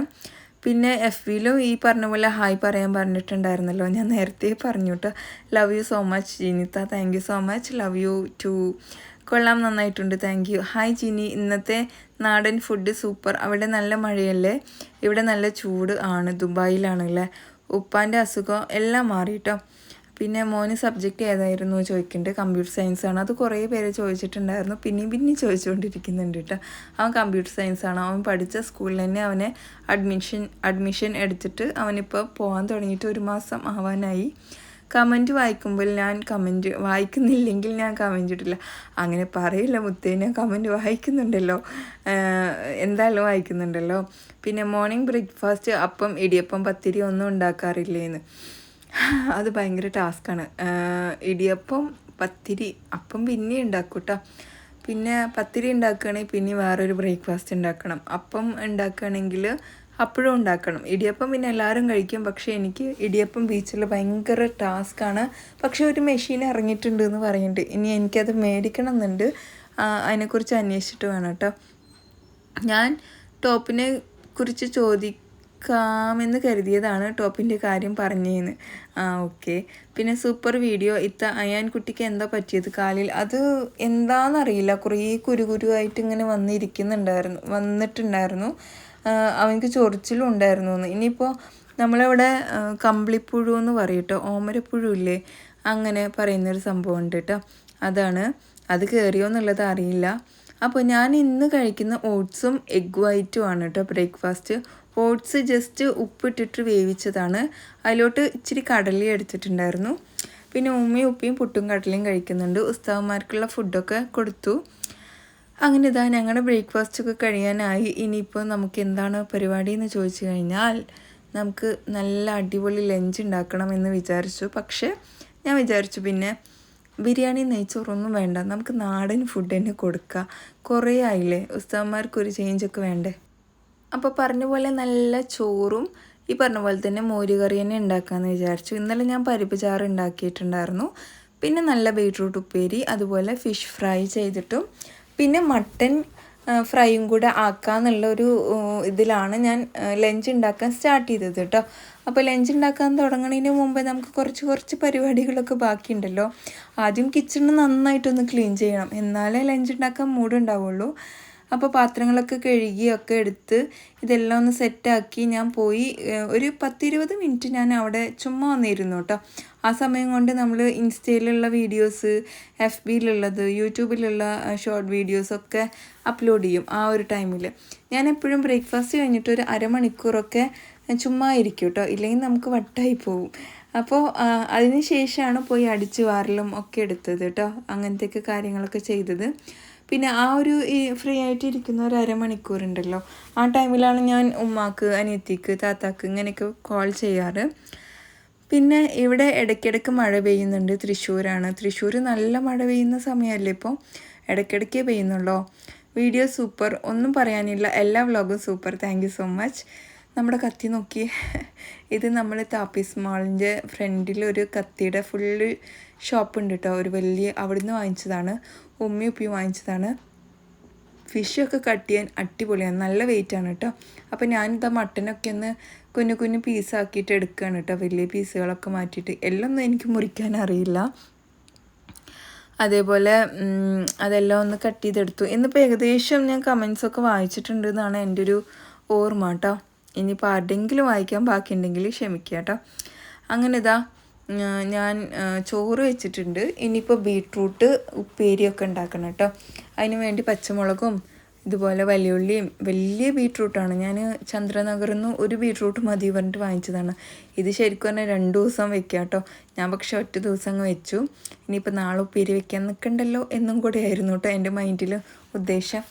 പിന്നെ എഫ് വിയിലും ഈ പറഞ്ഞ പോലെ ഹായ് പറയാൻ പറഞ്ഞിട്ടുണ്ടായിരുന്നല്ലോ. ഞാൻ നേരത്തെ പറഞ്ഞു കേട്ടോ love you so much ജിനിത്ത thank you so much love you too കൊള്ളാം നന്നായിട്ടുണ്ട്. Thank you hi Jini. ഇന്നത്തെ നാടൻ ഫുഡ് സൂപ്പർ അവിടെ നല്ല മഴയല്ലേ? ഇവിടെ നല്ല ചൂട് ആണ്. ദുബായിലാണല്ലേ? ഉപ്പാന്റെ അസുഖം എല്ലാം മാറി കേട്ടോ പിന്നെ മോന് സബ്ജക്റ്റ് ഏതായിരുന്നു ചോദിക്കുന്നുണ്ട് കമ്പ്യൂട്ടർ സയൻസ് ആണ്. അത് കുറേ പേര് ചോദിച്ചിട്ടുണ്ടായിരുന്നു. പിന്നെയും പിന്നെയും ചോദിച്ചുകൊണ്ടിരിക്കുന്നുണ്ട് കേട്ടോ. അവൻ കമ്പ്യൂട്ടർ സയൻസ് ആണ്. അവൻ പഠിച്ച സ്കൂളിൽ തന്നെ അവനെ അഡ്മിഷൻ അഡ്മിഷൻ എടുത്തിട്ട് അവനിപ്പോൾ പോകാൻ തുടങ്ങിയിട്ട് ഒരു മാസം ആവാനായി. കമന്റ് വായിക്കുമ്പോൾ ഞാൻ കമന്റ് വായിക്കുന്നില്ലെങ്കിൽ ഞാൻ കമന്റ് ഇട്ടില്ല അങ്ങനെ പറയില്ല മുത്തേ. ഞാൻ കമന്റ് വായിക്കുന്നുണ്ടല്ലോ. എന്തായാലും വായിക്കുന്നുണ്ടല്ലോ. പിന്നെ മോർണിംഗ് ബ്രേക്ക്ഫാസ്റ്റ് അപ്പം ഇടിയപ്പം പത്തിരി ഒന്നും ഉണ്ടാക്കാറില്ലേന്ന്. അത് ഭയങ്കര ടാസ്ക്കാണ്. ഇടിയപ്പം പത്തിരി അപ്പം പിന്നെ ഉണ്ടാക്കും കേട്ടോ പിന്നെ പത്തിരി ഉണ്ടാക്കുകയാണെങ്കിൽ പിന്നെ വേറൊരു ബ്രേക്ക്ഫാസ്റ്റ് ഉണ്ടാക്കണം അപ്പം ഉണ്ടാക്കുകയാണെങ്കിൽ അപ്പോഴും ഉണ്ടാക്കണം ഇടിയപ്പം പിന്നെ എല്ലാവരും കഴിക്കും. പക്ഷേ എനിക്ക് ഇടിയപ്പം ബീച്ചിൽ ഭയങ്കര ടാസ്ക്കാണ്. പക്ഷേ ഒരു മെഷീൻ ഇറങ്ങിയിട്ടുണ്ട് എന്ന് പറയുന്നുണ്ട് ഇനി എനിക്കത് മേടിക്കണം എന്നുണ്ട് അതിനെക്കുറിച്ച് അന്വേഷിച്ചിട്ട് വേണം കേട്ടോ ഞാൻ ടോപ്പിനെ കുറിച്ച് ചോദിക്കാമെന്ന് കരുതിയതാണ് ടോപ്പിന്റെ കാര്യം പറഞ്ഞേന്ന്. ആ ഓക്കെ. പിന്നെ സൂപ്പർ വീഡിയോ. ഇത്ത അയാൻ കുട്ടിക്ക് എന്താ പറ്റിയത്? കാലിൽ അത് എന്താണെന്നറിയില്ല കുറേ കുരുകുരുവായിട്ട് ഇങ്ങനെ വന്നിരിക്കുന്നുണ്ടായിരുന്നു വന്നിട്ടുണ്ടായിരുന്നു. അവനക്ക് ചൊറിച്ചിലും ഉണ്ടായിരുന്നു എന്ന് ഇനിയിപ്പോൾ നമ്മളിവിടെ കമ്പിളിപ്പുഴു എന്ന് പറയും ഓമരപ്പുഴു ഇല്ലേ? അങ്ങനെ പറയുന്നൊരു സംഭവം ഉണ്ട് കേട്ടോ അതാണ്. അത് കയറിയോ എന്നുള്ളത് അറിയില്ല. അപ്പോൾ ഞാൻ ഇന്ന് കഴിക്കുന്ന ഓട്സും എഗ് വൈറ്റും ആണ് കേട്ടോ ബ്രേക്ക്ഫാസ്റ്റ്. ഓട്സ് ജസ്റ്റ് ഉപ്പിട്ടിട്ട് വേവിച്ചതാണ്. അതിലോട്ട് ഇച്ചിരി കടല എടുത്തിട്ടുണ്ടായിരുന്നു പിന്നെ ഉമ്മയും ഉപ്പയും പുട്ടും കടലയും കഴിക്കുന്നുണ്ട്. ഉസ്താവന്മാർക്കുള്ള ഫുഡൊക്കെ കൊടുത്തു. അങ്ങനെ ഇതാ ഞങ്ങളുടെ ബ്രേക്ക്ഫാസ്റ്റ് ഒക്കെ കഴിയാനായി. ഇനിയിപ്പോൾ നമുക്ക് എന്താണ് പരിപാടി എന്ന് ചോദിച്ചു കഴിഞ്ഞാൽ നമുക്ക് നല്ല അടിപൊളി ലഞ്ച് ഉണ്ടാക്കണം എന്ന് വിചാരിച്ചു. പക്ഷേ ഞാൻ വിചാരിച്ചു പിന്നെ ബിരിയാണി നെയ്ച്ചോറൊന്നും വേണ്ട. നമുക്ക് നാടൻ ഫുഡ് തന്നെ കൊടുക്കുക കുറേ ആയില്ലേ? ഉസ്താവന്മാർക്ക് ഒരു ചേഞ്ചൊക്കെ വേണ്ടേ? അപ്പോൾ പറഞ്ഞ പോലെ നല്ല ചോറും ഈ പറഞ്ഞ പോലെ തന്നെ മോരുകറി തന്നെ ഉണ്ടാക്കാമെന്ന് വിചാരിച്ചു. ഇന്നലെ ഞാൻ പരിപ്പ് ചാറ് ഉണ്ടാക്കിയിട്ടുണ്ടായിരുന്നു. പിന്നെ നല്ല ബീട്രൂട്ട് ഉപ്പേരി അതുപോലെ ഫിഷ് ഫ്രൈ ചെയ്തിട്ടും. പിന്നെ മട്ടൻ ഫ്രൈയും കൂടെ ആക്കാന്നുള്ള ഒരു ഇതിലാണ് ഞാൻ ലഞ്ച് ഉണ്ടാക്കാൻ സ്റ്റാർട്ട് ചെയ്തത് കേട്ടോ. അപ്പോൾ ലഞ്ച് ഉണ്ടാക്കാൻ തുടങ്ങുന്നതിന് മുമ്പേ നമുക്ക് കുറച്ച് കുറച്ച് പരിപാടികളൊക്കെ ബാക്കിയുണ്ടല്ലോ. ആദ്യം കിച്ചണ് നന്നായിട്ടൊന്ന് ക്ലീൻ ചെയ്യണം. എന്നാലേ ലഞ്ച് ഉണ്ടാക്കാൻ മൂഡ് ഉണ്ടാവുള്ളൂ. അപ്പോൾ പാത്രങ്ങളൊക്കെ കഴുകി ഒക്കെ എടുത്ത് ഇതെല്ലാം ഒന്ന് സെറ്റാക്കി ഞാൻ പോയി ഒരു പത്തിരുപത് മിനിറ്റ് ഞാൻ അവിടെ ചുമ്മാ വന്നിരുന്നു കേട്ടോ ആ സമയം കൊണ്ട് നമ്മൾ ഇൻസ്റ്റയിലുള്ള വീഡിയോസ് എഫ് ബിയിലുള്ളത് യൂട്യൂബിലുള്ള ഷോർട്ട് വീഡിയോസൊക്കെ അപ്ലോഡ് ചെയ്യും ആ ഒരു ടൈമിൽ ഞാൻ എപ്പോഴും ബ്രേക്ക്ഫാസ്റ്റ് കഴിഞ്ഞിട്ട് ഒരു അരമണിക്കൂറൊക്കെ ചുമ്മാ ഇരിക്കും കേട്ടോ ഇല്ലെങ്കിൽ നമുക്ക് വട്ടായി പോകും അപ്പോൾ അതിന് ശേഷമാണ് പോയി അടിച്ചു വാരലും ഒക്കെ എടുത്തത് കേട്ടോ അങ്ങനത്തെയൊക്കെ കാര്യങ്ങളൊക്കെ ചെയ്തത്. പിന്നെ ആ ഒരു ഫ്രീ ആയിട്ട് ഇരിക്കുന്ന ഒരു അരമണിക്കൂർ ഉണ്ടല്ലോ ആ ടൈമിലാണ് ഞാൻ ഉമ്മാക്ക് അനിയത്തിക്ക് താത്താക്ക് ഇങ്ങനെയൊക്കെ കോൾ ചെയ്യാറ്. പിന്നെ ഇവിടെ ഇടയ്ക്കിടയ്ക്ക് മഴ പെയ്യുന്നുണ്ട് തൃശ്ശൂരാണ്. തൃശ്ശൂർ നല്ല മഴ പെയ്യുന്ന സമയമല്ലേ ഇപ്പോൾ ഇടയ്ക്കിടയ്ക്ക് പെയ്യുന്നുള്ളൂ? Video super. ഒന്നും പറയാനില്ല. എല്ലാ വ്ളോഗും സൂപ്പർ. താങ്ക് സോ മച്ച് നമ്മുടെ കത്തി നോക്കി ഇത് നമ്മൾ താപ്പീസ് മാളിന്റെ ഫ്രണ്ടിൽ ഒരു കത്തിയുടെ ഫുള്ള് ഷോപ്പ് ഉണ്ട് കേട്ടോ ഒരു വലിയ അവിടുന്ന് വാങ്ങിച്ചതാണ്. ഉമ്മി ഉപ്പി വാങ്ങിച്ചതാണ്. ഫിഷൊക്കെ കട്ട് ചെയ്യാൻ അടിപൊളിയാണ്. നല്ല വെയിറ്റ് ആണ് കേട്ടോ അപ്പോൾ ഞാനിതാ മട്ടനൊക്കെ ഒന്ന് കുഞ്ഞു കുഞ്ഞു പീസാക്കിയിട്ട് എടുക്കുകയാണ് കേട്ടോ വലിയ പീസുകളൊക്കെ മാറ്റിയിട്ട്. എല്ലാം ഒന്നും എനിക്ക് മുറിക്കാൻ അറിയില്ല. അതേപോലെ അതെല്ലാം ഒന്ന് കട്ട് ചെയ്തെടുത്തു. ഇന്നിപ്പോൾ ഏകദേശം ഞാൻ കമൻസ് ഒക്കെ വായിച്ചിട്ടുണ്ട് എന്നാണ് എന്റെ ഒരു ഓർമ്മ കേട്ടോ ഇനിയിപ്പോൾ ആരുടെങ്കിലും വായിക്കാൻ ബാക്കിയുണ്ടെങ്കിൽ ക്ഷമിക്കുക കേട്ടോ അങ്ങനെ ഇതാ ഞാൻ ചോറ് വെച്ചിട്ടുണ്ട്. ഇനിയിപ്പോൾ ബീട്രൂട്ട് ഉപ്പേരിയൊക്കെ ഉണ്ടാക്കണം കേട്ടോ. അതിന് വേണ്ടി പച്ചമുളകും ഇതുപോലെ വലിയുള്ളിയും വലിയ ബീട്രൂട്ടാണ്. ഞാൻ ചന്ദ്രനഗറിൽ നിന്ന് ഒരു ബീട്രൂട്ട് മതി പറഞ്ഞിട്ട് വാങ്ങിച്ചതാണ്. ഇത് ശരിക്കും പറഞ്ഞാൽ രണ്ട് ദിവസം വെക്കാം കേട്ടോ. ഞാൻ പക്ഷെ ഒറ്റ ദിവസം അങ്ങ് വെച്ചു. ഇനിയിപ്പോൾ നാളെ ഉപ്പേരി വെക്കാൻ നിൽക്കണ്ടല്ലോ എന്നും കൂടെ ആയിരുന്നു കേട്ടോ എന്റെ മൈൻഡിൽ ഉദ്ദേശം.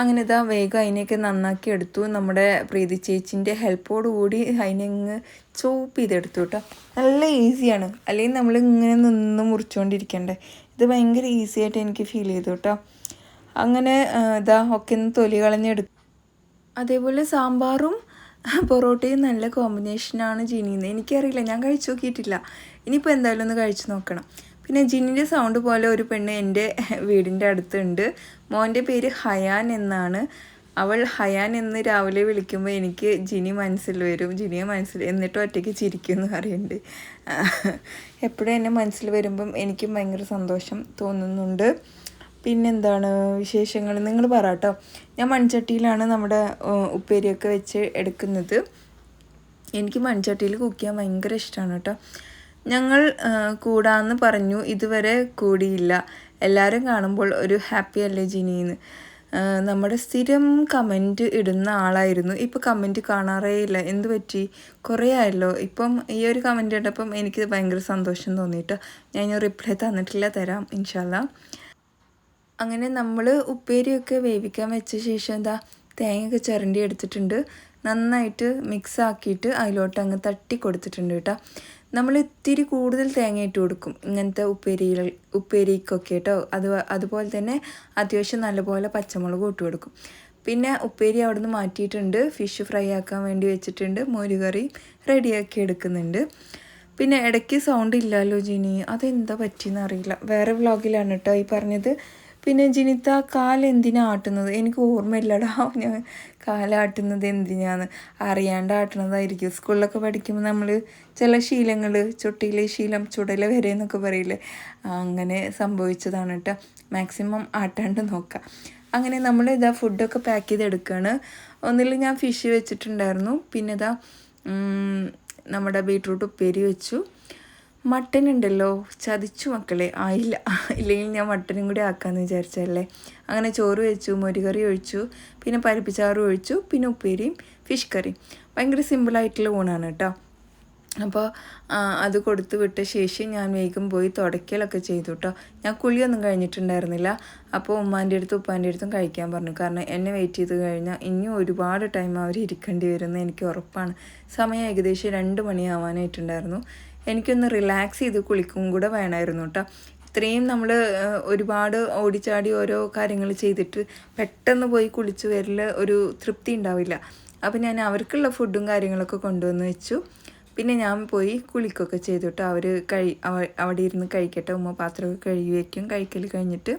അങ്ങനെ ഇതാ വേഗം അതിനെയൊക്കെ നന്നാക്കി എടുത്തു. നമ്മുടെ പ്രീതി ചേച്ചിന്റെ ഹെൽപ്പോട് കൂടി അതിനങ്ങ് ചോപ്പ് ചെയ്തെടുത്തു കേട്ടോ നല്ല ഈസിയാണ് അല്ലെങ്കിൽ നമ്മൾ ഇങ്ങനെ നിന്ന് മുറിച്ചുകൊണ്ടിരിക്കണ്ടേ ഇത് ഭയങ്കര ഈസി ആയിട്ട് എനിക്ക് ഫീൽ ചെയ്തു കേട്ടോ അങ്ങനെ ഇതാ ഒക്കെ ഒന്ന് തൊലി കളഞ്ഞെടുത്തു അതേപോലെ സാമ്പാറും പൊറോട്ടയും നല്ല കോമ്പിനേഷനാണ് ജീനിന്ന്. എനിക്കറിയില്ല. ഞാൻ കഴിച്ചു നോക്കിയിട്ടില്ല. ഇനിയിപ്പോൾ എന്തായാലും ഒന്ന് കഴിച്ചു നോക്കണം. പിന്നെ ജിന്നിന്റെ സൗണ്ട് പോലെ ഒരു പെണ്ണ് എന്റെ വീടിന്റെ അടുത്തുണ്ട്. മോന്റെ പേര് ഹയാൻ എന്നാണ്. അവൾ ഹയാൻ എന്ന് രാവിലെ വിളിക്കുമ്പോൾ എനിക്ക് ജിനി മനസ്സിൽ വരും. ജിനിയെ മനസ്സിൽ എന്നിട്ട് ഒറ്റയ്ക്ക് ചിരിക്കും എന്ന് പറയുന്നുണ്ട് എപ്പോഴും എന്നെ മനസ്സിൽ വരുമ്പം എനിക്കും ഭയങ്കര സന്തോഷം തോന്നുന്നുണ്ട്. പിന്നെന്താണ് വിശേഷങ്ങൾ? നിങ്ങൾ പറ കേട്ടോ ഞാൻ മൺചട്ടിയിലാണ് നമ്മുടെ ഉപ്പേരിയൊക്കെ വെച്ച് എടുക്കുന്നത്. എനിക്ക് മൺചട്ടിയിൽ കുക്ക് ചെയ്യാൻ ഭയങ്കര ഇഷ്ടമാണ് കേട്ടോ. ഞങ്ങൾ കൂടാന്ന് പറഞ്ഞു ഇതുവരെ കൂടിയില്ല. എല്ലാവരും കാണുമ്പോൾ ഒരു ഹാപ്പി അല്ലേ ജിനിന്ന്? നമ്മുടെ സ്ഥിരം കമന്റ് ഇടുന്ന ആളായിരുന്നു. ഇപ്പോൾ കമന്റ് കാണാറേ ഇല്ല. എന്ത് പറ്റി? കുറേ ആയല്ലോ. ഇപ്പം ഈ ഒരു കമന്റ് ഇട്ടപ്പം എനിക്ക് ഭയങ്കര സന്തോഷം തോന്നിയിട്ട്. ഞാൻ റിപ്ലൈ തന്നിട്ടില്ല തരാം ഇൻഷാല്ല അങ്ങനെ നമ്മൾ ഉപ്പേരിയൊക്കെ വേവിക്കാൻ വെച്ച ശേഷം എന്താ തേങ്ങയൊക്കെ ചിരണ്ടി എടുത്തിട്ടുണ്ട്. നന്നായിട്ട് മിക്സ് ആക്കിയിട്ട് അതിലോട്ട് അങ്ങ് തട്ടി കൊടുത്തിട്ടുണ്ട് കേട്ടോ. നമ്മൾ ഇത്തിരി കൂടുതൽ തേങ്ങ ഇട്ട് കൊടുക്കും. ഇങ്ങനത്തെ ഉപ്പേരികൾ ഉപ്പേരിക്കൊക്കെ കേട്ടോ. അത് അതുപോലെ തന്നെ അത്യാവശ്യം നല്ലപോലെ പച്ചമുളക് ഇട്ട് കൊടുക്കും. പിന്നെ ഉപ്പേരി അവിടെ നിന്ന് മാറ്റിയിട്ടുണ്ട്. ഫിഷ് ഫ്രൈ ആക്കാൻ വേണ്ടി വെച്ചിട്ടുണ്ട്. മോരുകറി റെഡിയാക്കി എടുക്കുന്നുണ്ട്. പിന്നെ ഇടയ്ക്ക് സൗണ്ട് ഇല്ലല്ലോ ജിനി. അതെന്താ പറ്റിയെന്ന് അറിയില്ല. വേറെ വ്ളോഗിലാണ് കേട്ടോ ഈ പറഞ്ഞത്. പിന്നെ ജിനിത്ത കാൽ എന്തിനാ ആട്ടുന്നത്? എനിക്ക് ഓർമ്മയില്ലടാ. ഞാൻ കാലാട്ടുന്നത് എന്തിനാന്ന് അറിയാണ്ട് ആട്ടുന്നതായിരിക്കും സ്കൂളിലൊക്കെ പഠിക്കുമ്പോൾ നമ്മൾ ചില ശീലങ്ങൾ ചുട്ടിയിലെ ശീലം ചുടല വരെ എന്നൊക്കെ പറയില്ലേ? അങ്ങനെ സംഭവിച്ചതാണ് കേട്ടോ. മാക്സിമം ആട്ടാണ്ട് നോക്കാം. അങ്ങനെ നമ്മൾ ഇതാ ഫുഡൊക്കെ പാക്ക് ചെയ്തെടുക്കുകയാണ് ഒന്നിൽ ഞാൻ ഫിഷ് വെച്ചിട്ടുണ്ടായിരുന്നു. പിന്നെ ഇതാ നമ്മുടെ ബീട്രൂട്ട് ഉപ്പേരി വെച്ചു. മട്ടൻ ഉണ്ടല്ലോ ചതിച്ചു മക്കളെ. ആയില്ല ഇല്ലെങ്കിൽ ഞാൻ മട്ടനും കൂടി ആക്കാമെന്ന് വിചാരിച്ചല്ലേ അങ്ങനെ ചോറ് വെച്ചു മൊരികറി ഒഴിച്ചു പിന്നെ പരിപ്പിച്ചാറും ഒഴിച്ചു പിന്നെ ഉപ്പേരിയും ഫിഷ് കറിയും. ഭയങ്കര സിമ്പിളായിട്ടുള്ള ഊണാണ് കേട്ടോ. അപ്പോൾ അത് കൊടുത്തു വിട്ട ശേഷം ഞാൻ വേഗം പോയി തുടയ്ക്കലൊക്കെ ചെയ്തു കേട്ടോ. ഞാൻ കുളിയൊന്നും കഴിഞ്ഞിട്ടുണ്ടായിരുന്നില്ല. അപ്പോൾ ഉമ്മാന്റെ അടുത്തും ഉപ്പാന്റെ അടുത്തും കഴിക്കാൻ പറഞ്ഞു. കാരണം എന്നെ വെയിറ്റ് ചെയ്ത് കഴിഞ്ഞാൽ ഇനിയും ഒരുപാട് ടൈം അവർ ഇരിക്കേണ്ടി വരുമെന്ന് എനിക്ക് ഉറപ്പാണ്. സമയം ഏകദേശം രണ്ട് മണിയാവാനായിട്ടുണ്ടായിരുന്നു. എനിക്കൊന്ന് റിലാക്സ് ചെയ്ത് കുളിക്കും കൂടെ വേണമായിരുന്നു കേട്ടോ. ഇത്രയും നമ്മൾ ഒരുപാട് ഓടിച്ചാടി ഓരോ കാര്യങ്ങൾ ചെയ്തിട്ട് പെട്ടെന്ന് പോയി കുളിച്ച് വരൽ ഒരു തൃപ്തി ഉണ്ടാവില്ല. അപ്പോൾ ഞാൻ അവർക്കുള്ള ഫുഡും കാര്യങ്ങളൊക്കെ കൊണ്ടുവന്ന് വെച്ചു. പിന്നെ ഞാൻ പോയി കുളിക്കൊക്കെ ചെയ്തിട്ട് അവർ കഴി അവിടെ ഇരുന്ന് കഴിക്കട്ടെ ഉമ്മ പാത്രമൊക്കെ കഴുകി വയ്ക്കും കഴിക്കൽ കഴിഞ്ഞിട്ട്.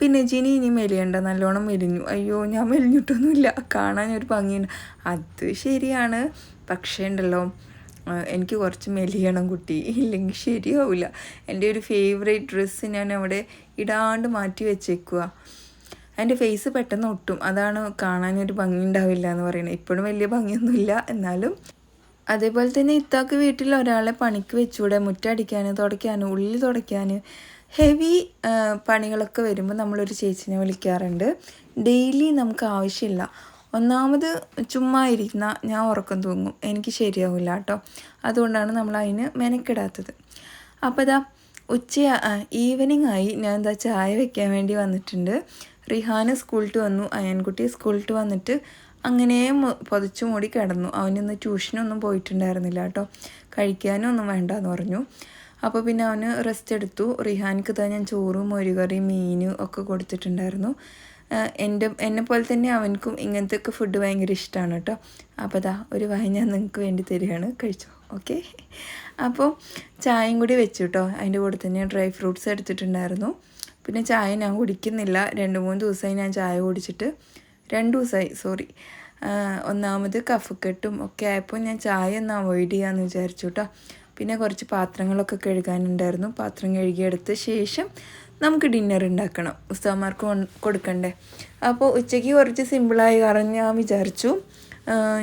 പിന്നെ ജിനി ഇനി മെലിയണ്ട നല്ലോണം മെലിഞ്ഞു. അയ്യോ ഞാൻ മെലിഞ്ഞിട്ടൊന്നുമില്ല. കാണാൻ ഒരു ഭംഗിയുണ്ട്. അത് ശരിയാണ്. പക്ഷേ ഉണ്ടല്ലോ എനിക്ക് കുറച്ച് മെലിയണം കുട്ടി. ഇല്ലെങ്കിൽ ശരിയാവില്ല എന്റെ ഒരു ഫേവറേറ്റ് ഡ്രസ്സ് ഞാൻ അവിടെ ഇടാണ്ട് മാറ്റി വെച്ചേക്കുക എന്റെ ഫേസ് പെട്ടെന്ന് ഒട്ടും. അതാണ് കാണാനൊരു ഭംഗി ഉണ്ടാവില്ല എന്ന് പറയുന്നത്. ഇപ്പോഴും വലിയ ഭംഗിയൊന്നുമില്ല. എന്നാലും അതേപോലെ തന്നെ ഇത്താക്ക് വീട്ടിൽ ഒരാളെ പണിക്ക് വെച്ചൂടെ മുറ്റടിക്കാൻ തുടയ്ക്കാൻ ഉള്ളിൽ തുടയ്ക്കാൻ ഹെവി പണികളൊക്കെ വരുമ്പോൾ നമ്മളൊരു ചേച്ചിനെ വിളിക്കാറുണ്ട്. ഡെയിലി നമുക്ക് ആവശ്യമില്ല. ഒന്നാമത് ചുമ്മാ ഇരിക്കുന്ന ഞാൻ ഉറക്കം തൂങ്ങും. എനിക്ക് ശരിയാവില്ല കേട്ടോ. അതുകൊണ്ടാണ് നമ്മൾ അതിന് മെനക്കിടാത്തത്. അപ്പോൾ ഇതാ ഉച്ച ഈവനിങ് ആയി. ഞാൻ എന്താ ചായ വെക്കാൻ വേണ്ടി വന്നിട്ടുണ്ട്. റിഹാന് സ്കൂളിൽ വന്നു. അയൻകുട്ടി സ്കൂളിൽ വന്നിട്ട് അങ്ങനെ പൊതിച്ചു മൂടി കിടന്നു. അവനിന്ന് ട്യൂഷനൊന്നും പോയിട്ടുണ്ടായിരുന്നില്ല കേട്ടോ. കഴിക്കാനും ഒന്നും വേണ്ടെന്ന് പറഞ്ഞു. അപ്പോൾ പിന്നെ അവന് റെസ്റ്റ് എടുത്തു. റിഹാൻക്ക് തന്നെ ഞാൻ ചോറും മുരുകറി മീനും ഒക്കെ കൊടുത്തിട്ടുണ്ടായിരുന്നു. എന്റെ എന്നെ പോലെ തന്നെ അവനക്കും ഇങ്ങനത്തെ ഫുഡ് ഭയങ്കര ഇഷ്ടമാണ് കേട്ടോ. അപ്പോൾ അതാ ഒരു വായ ഞാൻ നിങ്ങൾക്ക് വേണ്ടി തരികയാണ്. കഴിച്ചോ? ഓക്കെ അപ്പോൾ ചായയും കൂടി വെച്ചു കേട്ടോ. അതിന്റെ കൂടെ തന്നെ ഡ്രൈ ഫ്രൂട്ട്സ് എടുത്തിട്ടുണ്ടായിരുന്നു. പിന്നെ ചായ ഞാൻ കുടിക്കുന്നില്ല. രണ്ട് മൂന്ന് ദിവസമായി ഞാൻ ചായ കുടിച്ചിട്ട്. രണ്ട് ദിവസമായി സോറി ഒന്നാമത് കഫക്കെട്ടും ഒക്കെ ആയപ്പോൾ ഞാൻ ചായ ഒന്ന് അവോയ്ഡ് ചെയ്യാമെന്ന് വിചാരിച്ചു കേട്ടോ. പിന്നെ കുറച്ച് പാത്രങ്ങളൊക്കെ കഴുകാനുണ്ടായിരുന്നു. പാത്രം കഴുകിയെടുത്ത ശേഷം നമുക്ക് ഡിന്നർ ഉണ്ടാക്കണം ഉസ്താമാർക്ക് കൊടുക്കണ്ടേ. അപ്പോൾ ഉച്ചയ്ക്ക് കുറച്ച് സിമ്പിളായി കാരണം ഞാൻ വിചാരിച്ചു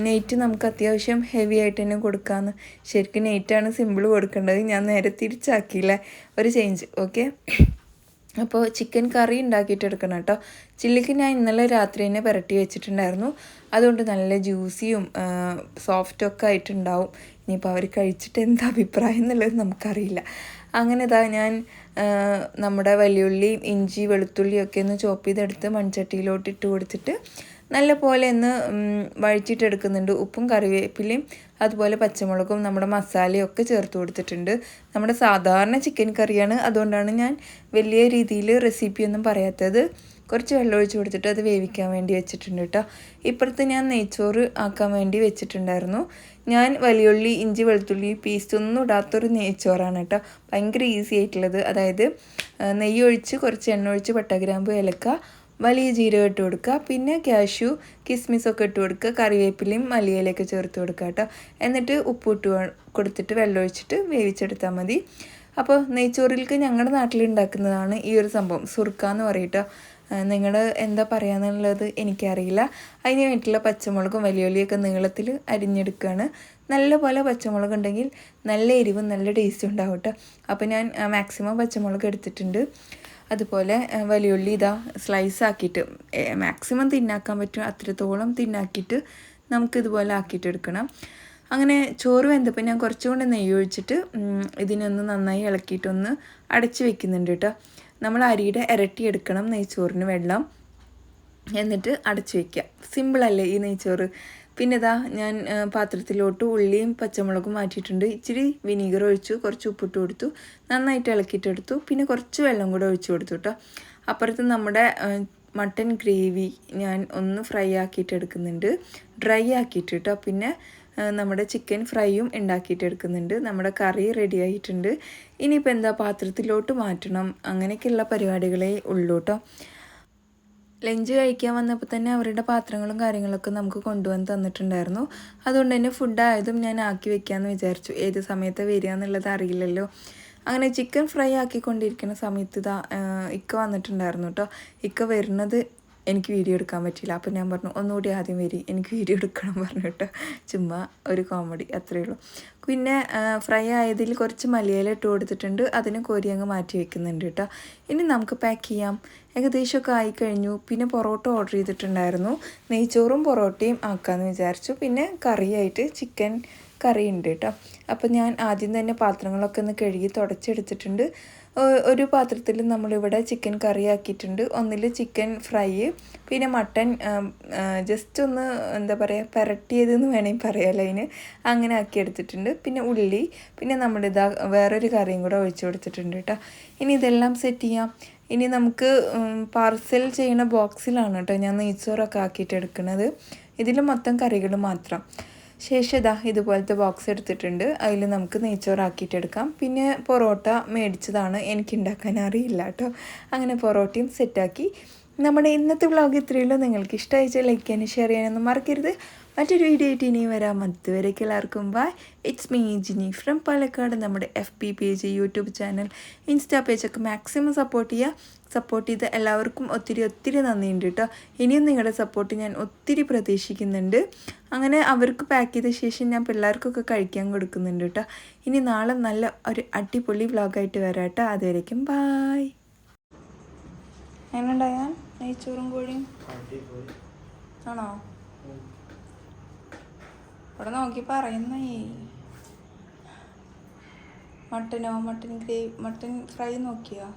നെയ്റ്റ് നമുക്ക് അത്യാവശ്യം ഹെവി ആയിട്ട് തന്നെ കൊടുക്കാമെന്ന് ശരിക്കും നെയ്റ്റാണ് സിമ്പിൾ കൊടുക്കേണ്ടത്. ഞാൻ നേരെ തിരിച്ചാക്കിയില്ല? ഒരു ചേഞ്ച് ഓക്കെ അപ്പോൾ ചിക്കൻ കറി ഉണ്ടാക്കിയിട്ട് എടുക്കണം കേട്ടോ ചില്ലിക്ക് ഞാൻ ഇന്നലെ രാത്രി തന്നെ പുരട്ടി വെച്ചിട്ടുണ്ടായിരുന്നു. അതുകൊണ്ട് നല്ല ജ്യൂസിയും സോഫ്റ്റൊക്കെ ആയിട്ടുണ്ടാവും. ഇനിയിപ്പോൾ അവർ കഴിച്ചിട്ട് എന്താ അഭിപ്രായം എന്നുള്ളത് നമുക്കറിയില്ല. അങ്ങനെ ഇതാ ഞാൻ നമ്മുടെ വലിയുള്ളി ഇഞ്ചി വെളുത്തുള്ളിയൊക്കെ ഒന്ന് ചോപ്പ് ചെയ്തെടുത്ത് മൺചട്ടിയിലോട്ട് ഇട്ട് കൊടുത്തിട്ട് നല്ല പോലെ ഒന്ന് വഴിച്ചിട്ടെടുക്കുന്നുണ്ട് ഉപ്പും കറിവേപ്പിലയും അതുപോലെ പച്ചമുളകും നമ്മുടെ മസാലയും ഒക്കെ ചേർത്ത് കൊടുത്തിട്ടുണ്ട്. നമ്മുടെ സാധാരണ ചിക്കൻ കറിയാണ്. അതുകൊണ്ടാണ് ഞാൻ വലിയ രീതിയിൽ റെസിപ്പിയൊന്നും പറയാത്തത്. കുറച്ച് വെള്ളം ഒഴിച്ച് കൊടുത്തിട്ട് അത് വേവിക്കാൻ വേണ്ടി വെച്ചിട്ടുണ്ട് കേട്ടോ. ഇപ്പുറത്ത് ഞാൻ നെയ്ച്ചോറ് ആക്കാൻ വേണ്ടി വെച്ചിട്ടുണ്ടായിരുന്നു. ഞാൻ വലിയുള്ളി ഇഞ്ചി വെളുത്തുള്ളി പീസ്റ്റ് ഒന്നും ഇടാത്തൊരു നെയ്ച്ചോറാണ് കേട്ടോ. ഭയങ്കര ഈസി ആയിട്ടുള്ളത്. അതായത് നെയ്യ് ഒഴിച്ച് കുറച്ച് എണ്ണ ഒഴിച്ച് പട്ടഗ്രാമ്പ് ഏലക്ക വലിയ ജീരകം ഇട്ട് കൊടുക്കുക. പിന്നെ ക്യാഷ്യൂ കിസ്മിസൊക്കെ ഇട്ട് കൊടുക്കുക. കറിവേപ്പിലയും മല്ലിയിലൊക്കെ ചേർത്ത് കൊടുക്കുക കേട്ടോ. എന്നിട്ട് ഉപ്പിട്ട് കൊടുത്തിട്ട് വെള്ളം ഒഴിച്ചിട്ട് വേവിച്ചെടുത്താൽ മതി. അപ്പോൾ നെയ്ച്ചോറിലേക്ക് ഞങ്ങളുടെ നാട്ടിൽ ഉണ്ടാക്കുന്നതാണ് ഈ ഒരു സംഭവം. സുർക്ക എന്ന് പറയട്ടോ നിങ്ങൾ എന്താ പറയാന്നുള്ളത് എനിക്കറിയില്ല. അതിന് വേണ്ടിയിട്ടുള്ള പച്ചമുളകും വലിയൊലിയൊക്കെ നീളത്തിൽ അരിഞ്ഞെടുക്കുകയാണ് നല്ലപോലെ പച്ചമുളക് ഉണ്ടെങ്കിൽ നല്ല എരിവും നല്ല ടേസ്റ്റും ഉണ്ടാവും കേട്ടോ അപ്പോൾ ഞാൻ മാക്സിമം പച്ചമുളക് എടുത്തിട്ടുണ്ട്. അതുപോലെ വലിയുള്ളി ഇതാ സ്ലൈസ് ആക്കിയിട്ട് മാക്സിമം തിന്നാക്കാൻ പറ്റും. അത്രത്തോളം തിന്നാക്കിയിട്ട് നമുക്ക് ഇതുപോലെ ആക്കിയിട്ട് എടുക്കണം അങ്ങനെ ചോറ് വെന്തപ്പോൾ ഞാൻ കുറച്ചുകൊണ്ട് നെയ്യ് ഒഴിച്ചിട്ട് ഇതിനൊന്ന് നന്നായി ഇളക്കിയിട്ടൊന്ന് അടച്ച് വെക്കുന്നുണ്ട് കേട്ടോ. നമ്മൾ അരിയുടെ ഇരട്ടി എടുക്കണം നെയ്ച്ചോറിന് വെള്ളം. എന്നിട്ട് അടച്ചു വയ്ക്കുക സിമ്പിളല്ലേ ഈ നെയ്ച്ചോറ്? പിന്നെ ഇതാ ഞാൻ പാത്രത്തിലോട്ട് ഉള്ളിയും പച്ചമുളകും മാറ്റിയിട്ടുണ്ട്. ഇച്ചിരി വിനീഗർ ഒഴിച്ചു കുറച്ച് ഉപ്പിട്ട് കൊടുത്തു. നന്നായിട്ട് ഇളക്കിയിട്ടെടുത്തു. പിന്നെ കുറച്ച് വെള്ളം കൂടെ ഒഴിച്ചു കൊടുത്തു കേട്ടോ അപ്പുറത്ത് നമ്മുടെ മട്ടൻ ഗ്രേവി ഞാൻ ഒന്ന് ഫ്രൈ ആക്കിയിട്ട് എടുക്കുന്നുണ്ട് ഡ്രൈ ആക്കിയിട്ട് കേട്ടോ പിന്നെ നമ്മുടെ ചിക്കൻ ഫ്രൈയും ഉണ്ടാക്കിയിട്ട് എടുക്കുന്നുണ്ട്. നമ്മുടെ കറി റെഡി ആയിട്ടുണ്ട്. ഇനിയിപ്പോൾ എന്താ പാത്രത്തിലോട്ട് മാറ്റണം? അങ്ങനെയൊക്കെയുള്ള പരിപാടികളെ ഉള്ളൂ കേട്ടോ ലഞ്ച് കഴിക്കാൻ വന്നപ്പോൾ തന്നെ അവരുടെ പാത്രങ്ങളും കാര്യങ്ങളൊക്കെ നമുക്ക് കൊണ്ടുവന്ന് തന്നിട്ടുണ്ടായിരുന്നു. അതുകൊണ്ട് തന്നെ ഫുഡായതും ഞാൻ ആക്കി വെക്കാമെന്ന് വിചാരിച്ചു. ഏത് സമയത്ത് വരിക എന്നുള്ളത് അറിയില്ലല്ലോ. അങ്ങനെ ചിക്കൻ ഫ്രൈ ആക്കിക്കൊണ്ടിരിക്കുന്ന സമയത്ത് ഇതാ ഇക്ക വന്നിട്ടുണ്ടായിരുന്നു കേട്ടോ ഇക്ക വരുന്നത് എനിക്ക് വീഡിയോ എടുക്കാൻ പറ്റിയില്ല. അപ്പം ഞാൻ പറഞ്ഞു ഒന്നുകൂടി ആദ്യം വരി. എനിക്ക് വീഡിയോ എടുക്കണം പറഞ്ഞിട്ട് ചുമ്മാ ഒരു കോമഡി അത്രയേ ഉള്ളൂ. പിന്നെ ഫ്രൈ ആയതിൽ കുറച്ച് മലയില ഇട്ട് കൊടുത്തിട്ടുണ്ട്. അതിന് കോരി അങ്ങ് മാറ്റി വെക്കുന്നുണ്ട് കേട്ടോ. ഇനി നമുക്ക് പാക്ക് ചെയ്യാം. ഏകദേശമൊക്കെ ആയിക്കഴിഞ്ഞു. പിന്നെ പൊറോട്ട ഓർഡർ ചെയ്തിട്ടുണ്ടായിരുന്നു. നെയ്ച്ചോറും പൊറോട്ടയും ആക്കാമെന്ന് വിചാരിച്ചു. പിന്നെ കറിയായിട്ട് ചിക്കൻ കറി ഉണ്ട് കേട്ടോ. അപ്പോൾ ഞാൻ ആദ്യം തന്നെ പാത്രങ്ങളൊക്കെ ഒന്ന് കഴുകി തുടച്ചെടുത്തിട്ടുണ്ട്. ഒരു പാത്രത്തിൽ നമ്മളിവിടെ ചിക്കൻ കറി ആക്കിയിട്ടുണ്ട്. ഒന്നിൽ ചിക്കൻ ഫ്രൈ പിന്നെ മട്ടൻ ജസ്റ്റ് ഒന്ന് എന്താ പറയുക പെരട്ടിയതെന്ന് വേണമെങ്കിൽ പറയാമല്ലോ അതിന്. അങ്ങനെ ആക്കി എടുത്തിട്ടുണ്ട്. പിന്നെ ഉള്ളി പിന്നെ നമ്മളിതാ വേറൊരു കറിയും കൂടെ ഒഴിച്ചു കൊടുത്തിട്ടുണ്ട് കേട്ടോ. ഇനി ഇതെല്ലാം സെറ്റ് ചെയ്യാം. ഇനി നമുക്ക് പാർസൽ ചെയ്യുന്ന ബോക്സിലാണ് കേട്ടോ ഞാൻ നെയ്ച്ചോറൊക്കെ ആക്കിയിട്ട് എടുക്കുന്നത്. ഇതിൽ മൊത്തം കറികൾ മാത്രം. ശേഷം ഇതാ ഇതുപോലത്തെ ബോക്സ് എടുത്തിട്ടുണ്ട്. അതിൽ നമുക്ക് നെയ്ച്ചോറാക്കിയിട്ടെടുക്കാം പിന്നെ പൊറോട്ട മേടിച്ചതാണ്. എനിക്ക് ഉണ്ടാക്കാൻ അറിയില്ല കേട്ടോ. അങ്ങനെ പൊറോട്ടയും സെറ്റാക്കി നമ്മുടെ ഇന്നത്തെ വ്ളോഗ് ഇത്രയുള്ളൂ. നിങ്ങൾക്ക് ഇഷ്ടമായിച്ചാൽ ലൈക്ക് ചെയ്യാനും ഷെയർ ചെയ്യാനൊന്നും മറക്കരുത്. മറ്റൊരു വീഡിയോ ആയിട്ട് ഇനി വരാം. അതുവരേക്ക് എല്ലാവർക്കും bye it's me Jini from Palakkad. നമ്മുടെ F B page YouTube channel Insta പേജൊക്കെ maximum support ചെയ്യുക. സപ്പോർട്ട് ചെയ്ത എല്ലാവർക്കും ഒത്തിരി ഒത്തിരി നന്ദിയുണ്ട് കേട്ടോ ഇനിയും നിങ്ങളുടെ സപ്പോർട്ട് ഞാൻ ഒത്തിരി പ്രതീക്ഷിക്കുന്നുണ്ട്. അങ്ങനെ അവർക്ക് പാക്ക് ചെയ്ത ശേഷം ഞാൻ പിള്ളേർക്കൊക്കെ കഴിക്കാൻ കൊടുക്കുന്നുണ്ട് കേട്ടോ ഇനി നാളെ നല്ല ഒരു അടിപൊളി വ്ളോഗായിട്ട് വരാം കേട്ടോ അതുവരേക്കും ബായ് എങ്ങനെയുണ്ടായ നെയ്ച്ചോറും കോഴിയും? ആണോ? ഇവിടെ നോക്കി പറയുന്നേ. മട്ടനോ മട്ടൻ ഗ്രേവി മട്ടൻ ഫ്രൈ നോക്കിയോ?